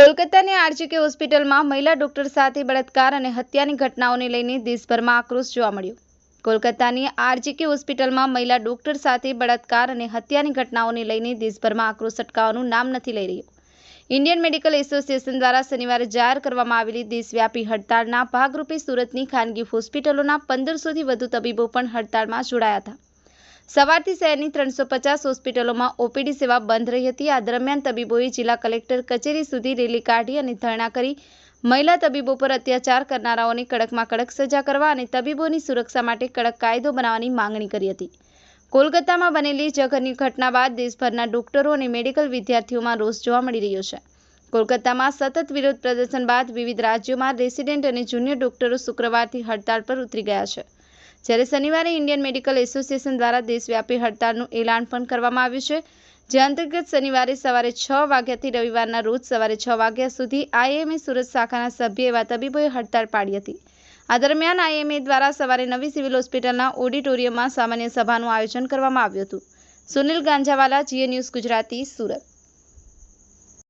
આરજીકે હોસ્પિટલમાં મહિલા ડોક્ટર સાથે બળાત્કાર અને હત્યાની ઘટનાઓને લઈને દેશભરમાં આક્રોશ જોવા મળ્યો. કોલકાતાની આરજીકે હોસ્પિટલમાં મહિલા ડોક્ટર સાથે બળાત્કાર અને હત્યાની ઘટનાઓને લઈને દેશભરમાં આક્રોશ અટકાવવાનું નામ નથી લઈ રહ્યો. ઇન્ડિયન મેડિકલ એસોસિએશન દ્વારા શનિવારે જાહેર કરવામાં આવેલી દેશવ્યાપી હડતાળના ભાગરૂપે સુરતની ખાનગી હોસ્પિટલોના પંદરસોથી વધુ તબીબો પણ હડતાળમાં જોડાયા હતા. સવારથી શહેરની ત્રણસો પચાસ હોસ્પિટલોમાં ઓપીડી સેવા બંધ રહી હતી. આ દરમિયાન તબીબોએ જિલ્લા કલેક્ટર કચેરી સુધી રેલી કાઢી અને ધરણા કરી મહિલા તબીબો પર અત્યાચાર કરનારાઓને કડકમાં કડક સજા કરવા અને તબીબોની સુરક્ષા માટે કડક કાયદો બનાવવાની માંગણી કરી હતી. કોલકાતામાં બનેલી જઘન્ય ઘટના બાદ દેશભરના ડોક્ટરો અને મેડિકલ વિદ્યાર્થીઓમાં રોષ જોવા મળી રહ્યો છે. કોલકાતામાં સતત વિરોધ પ્રદર્શન બાદ વિવિધ રાજ્યોમાં રેસિડેન્ટ અને જુનિયર ડોક્ટરો શુક્રવારથી હડતાળ પર ઉતરી ગયા છે. જ્યારે શનિવારે ઇન્ડિયન મેડિકલ એસોસિએશન દ્વારા દેશવ્યાપી હડતાળનું એલાન પણ કરવામાં આવ્યું છે. જે અંતર્ગત શનિવારે સવારે છ વાગ્યાથી રવિવારના રોજ સવારે છ વાગ્યા સુધી આઈએમએ સુરત શાખાના સભ્ય એવા તબીબોએ હડતાળ પાડી હતી. આ દરમિયાન આઈએમએ દ્વારા સવારે નવી સિવિલ હોસ્પિટલના ઓડિટોરિયમમાં સામાન્ય સભાનું આયોજન કરવામાં આવ્યું હતું. સુનિલ ગાંજાવાલા જીએ ન્યૂઝ ગુજરાતી, સુરત.